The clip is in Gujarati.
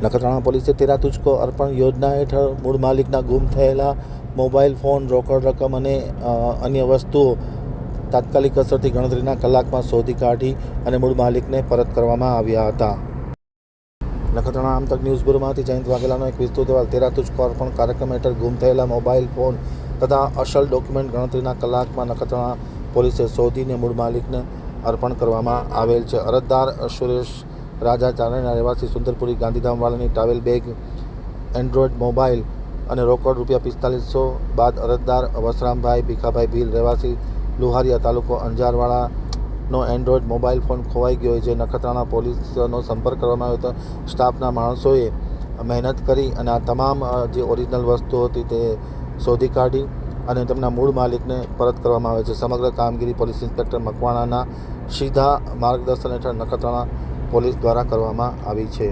નખત્રાણા પોલીસે તેરા તુચકો અર્પણ યોજના હેઠળ મૂળ માલિકના ગુમ થયેલા મોબાઈલ ફોન, રોકડ રકમ અને અન્ય વસ્તુઓ તાત્કાલિક અસરથી ગણતરીના કલાકમાં શોધી કાઢી અને મૂળ માલિકને પરત કરવામાં આવ્યા હતા. નખત્રાણા આમતક ન્યૂઝ બ્યુરોમાંથી જયંત વાઘેલાનો એક વિસ્તૃત અહેવાલ. તેરા તુચકો અર્પણ કાર્યક્રમ હેઠળ ગુમ થયેલા મોબાઈલ ફોન તથા અસલ ડોક્યુમેન્ટ ગણતરીના કલાકમાં નખત્રાણા પોલીસે શોધીને મૂળ માલિકને અર્પણ કરવામાં આવેલ છે. અરજદાર સુરેશ રાજા ચારણના રહેવાસી સુંદરપુરી ગાંધીધામવાળાની ટ્રાવેલ બેગ એન્ડ્રોઈડ મોબાઈલ અને રોકડ રૂપિયા પિસ્તાલીસો બાદ અરજદાર વસરામભાઈ ભીખાભાઈ ભીલ, રહેવાસી લુહારિયા તાલુકો અંજારવાળાનો એન્ડ્રોઈડ મોબાઈલ ફોન ખોવાઈ ગયો છે. નખત્રાણા પોલીસનો સંપર્ક કરવામાં આવ્યો હતો. સ્ટાફના માણસોએ મહેનત કરી અને આ તમામ જે ઓરિજિનલ વસ્તુ હતી તે શોધી કાઢી અને તેમના મૂળ માલિકને પરત કરવામાં આવે છે. સમગ્ર કામગીરી પોલીસ ઇન્સ્પેક્ટર મકવાણાના સીધા માર્ગદર્શન હેઠળ નખત્રાણા પોલીસ દ્વારા કરવામાં આવી છે.